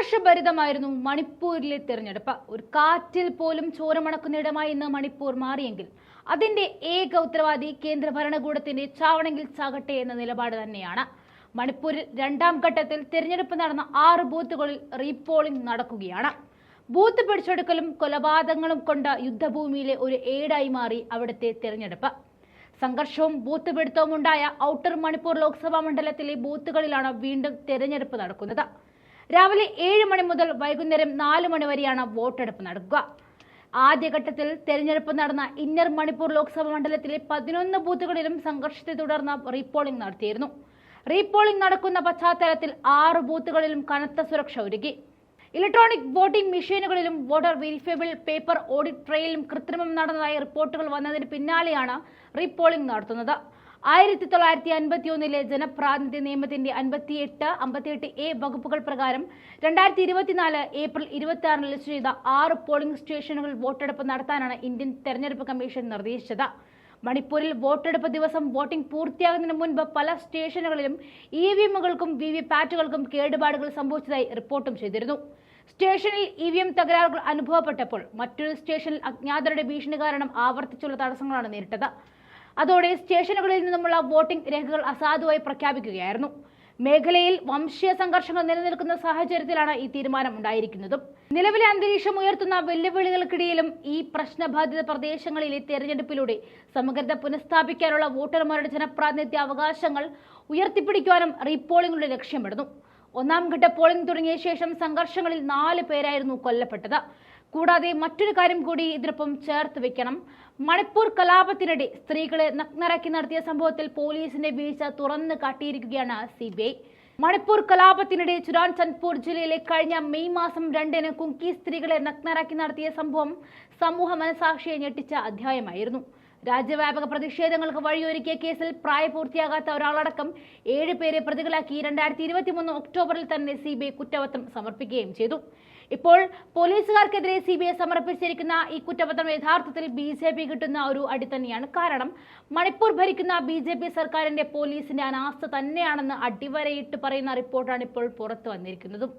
സംഘർഷഭരിതമായിരുന്നു മണിപ്പൂരിലെ തിരഞ്ഞെടുപ്പ്. ഒരു കാറ്റിൽ പോലും ചോരമണക്കുന്നിടമായി ഇന്ന് മണിപ്പൂർ മാറിയെങ്കിൽ അതിന്റെ ഏക ഉത്തരവാദി കേന്ദ്ര ഭരണകൂടത്തിന്റെ ചാവണമെങ്കിൽ ചാകട്ടെ എന്ന നിലപാട് തന്നെയാണ്. മണിപ്പൂരിൽ രണ്ടാം ഘട്ടത്തിൽ തിരഞ്ഞെടുപ്പ് നടന്ന ആറ് ബൂത്തുകളിൽ റീപോളിംഗ് നടക്കുകയാണ്. ബൂത്ത് പിടിച്ചെടുക്കലും കൊലപാതകങ്ങളും കൊണ്ട യുദ്ധഭൂമിയിലെ ഒരു ഏടായി മാറി അവിടുത്തെ തിരഞ്ഞെടുപ്പ്. സംഘർഷവും ബൂത്ത് പിടുത്തവും ഉണ്ടായ ഔട്ടർ മണിപ്പൂർ ലോക്സഭാ മണ്ഡലത്തിലെ ബൂത്തുകളിലാണ് വീണ്ടും തിരഞ്ഞെടുപ്പ് നടക്കുന്നത്. രാവിലെ ഏഴ് മണി മുതൽ വൈകുന്നേരം നാല് മണി വരെയാണ് വോട്ടെടുപ്പ് നടക്കുക. ആദ്യഘട്ടത്തിൽ തെരഞ്ഞെടുപ്പ് നടന്ന ഇന്നർ മണിപ്പൂർ ലോക്സഭാ മണ്ഡലത്തിലെ പതിനൊന്ന് ബൂത്തുകളിലും സംഘർഷത്തെ തുടർന്ന് റീപോളിംഗ് നടത്തിയിരുന്നു. റീപോളിംഗ് നടക്കുന്ന പശ്ചാത്തലത്തിൽ ആറ് ബൂത്തുകളിലും കനത്ത സുരക്ഷ ഒരുക്കി. ഇലക്ട്രോണിക് വോട്ടിംഗ് മെഷീനുകളിലും വോട്ടർ വെരിഫയബിൾ പേപ്പർ ഓഡിറ്റ് ട്രെയിലും കൃത്രിമം നടന്നതായി റിപ്പോർട്ടുകൾ വന്നതിന് പിന്നാലെയാണ് റീപോളിംഗ് നടത്തുന്നത്. ആയിരത്തി തൊള്ളായിരത്തി അൻപത്തി ഒന്നിലെ ജനപ്രാതിനിധ്യ നിയമത്തിന്റെ അൻപത്തിയെട്ട് അമ്പത്തിയെട്ട് എ വകുപ്പുകൾ പ്രകാരം രണ്ടായിരത്തി ഇരുപത്തിനാല് ഏപ്രിൽ ഇരുപത്തി ആറിന് ലിസ്റ്റ് ചെയ്ത ആറ് പോളിംഗ് സ്റ്റേഷനുകളിൽ വോട്ടെടുപ്പ് നടത്താനാണ് ഇന്ത്യൻ തെരഞ്ഞെടുപ്പ് കമ്മീഷൻ നിർദ്ദേശിച്ചത്. മണിപ്പൂരിൽ വോട്ടെടുപ്പ് ദിവസം വോട്ടിംഗ് പൂർത്തിയാകുന്നതിന് മുൻപ് പല സ്റ്റേഷനുകളിലും ഇ വി എമ്മുകൾക്കും വി വി പാറ്റുകൾക്കും കേടുപാടുകൾ സംഭവിച്ചതായി റിപ്പോർട്ടും ചെയ്തിരുന്നു. സ്റ്റേഷനിൽ ഇ വി എം തകരാറുകൾ അനുഭവപ്പെട്ടപ്പോൾ മറ്റൊരു സ്റ്റേഷനിൽ അജ്ഞാതരുടെ ഭീഷണി കാരണം ആവർത്തിച്ചുള്ള തടസ്സങ്ങളാണ് നേരിട്ടത്. അതോടെ സ്റ്റേഷനുകളിൽ നിന്നുമുള്ള വോട്ടിംഗ് രേഖകൾ അസാധുവായി പ്രഖ്യാപിക്കുകയായിരുന്നു. മേഖലയിൽ വംശീയ സംഘർഷങ്ങൾ നിലനിൽക്കുന്ന സാഹചര്യത്തിലാണ് ഈ തീരുമാനം ഉണ്ടായിരിക്കുന്നതും. നിലവിലെ അന്തരീക്ഷം ഉയർത്തുന്ന വെല്ലുവിളികൾക്കിടയിലും ഈ പ്രശ്നബാധിത പ്രദേശങ്ങളിലെ തെരഞ്ഞെടുപ്പിലൂടെ സമഗ്രത പുനഃസ്ഥാപിക്കാനുള്ള വോട്ടർമാരുടെ ജനപ്രാതിനിധ്യ അവകാശങ്ങൾ ഉയർത്തിപ്പിടിക്കുവാനും റീപോളിംഗിലൂടെ ലക്ഷ്യമിടുന്നു. ഒന്നാം ഘട്ട പോളിംഗ് തുടങ്ങിയ ശേഷം സംഘർഷങ്ങളിൽ നാല് പേരായിരുന്നു കൊല്ലപ്പെട്ടത്. കൂടാതെ മറ്റൊരു കാര്യം കൂടി ഇതിനൊപ്പം ചേർത്ത് വെക്കണം. മണിപ്പൂർ കലാപത്തിനിടെ സ്ത്രീകളെ നഗ്നരാക്കി നടത്തിയ സംഭവത്തിൽ പോലീസിന്റെ വീഴ്ച തുറന്നു കാട്ടിയിരിക്കുകയാണ് സി മണിപ്പൂർ കലാപത്തിനിടെ ചുരാൻ ചന്ദ്പൂർ ജില്ലയിലെ കഴിഞ്ഞ മെയ് മാസം രണ്ടിന് കുങ്കി സ്ത്രീകളെ നഗ്നരാക്കി നടത്തിയ സംഭവം സമൂഹ മനസാക്ഷിയെ ഞെട്ടിച്ച അധ്യായമായിരുന്നു. രാജ്യവ്യാപക പ്രതിഷേധങ്ങൾക്ക് വഴിയൊരുക്കിയ കേസിൽ പ്രായപൂർത്തിയാകാത്ത ഒരാളടക്കം ഏഴ് പേരെ പ്രതികളാക്കി രണ്ടായിരത്തി ഇരുപത്തി മൂന്ന് ഒക്ടോബറിൽ തന്നെ സി ബി ഐ കുറ്റപത്രം സമർപ്പിക്കുകയും ചെയ്തു. ഇപ്പോൾ പോലീസുകാർക്കെതിരെ സി ബി ഐ സമർപ്പിച്ചിരിക്കുന്ന ഈ കുറ്റപത്രം യഥാർത്ഥത്തിൽ ബി ജെ പി കിട്ടുന്ന ഒരു അടി തന്നെയാണ്. കാരണം മണിപ്പൂർ ഭരിക്കുന്ന ബി ജെ പി സർക്കാരിന്റെ പോലീസിന്റെ അനാസ്ഥ തന്നെയാണെന്ന് അടിവരയിട്ട് പറയുന്ന റിപ്പോർട്ടാണ് ഇപ്പോൾ പുറത്തു വന്നിരിക്കുന്നതും.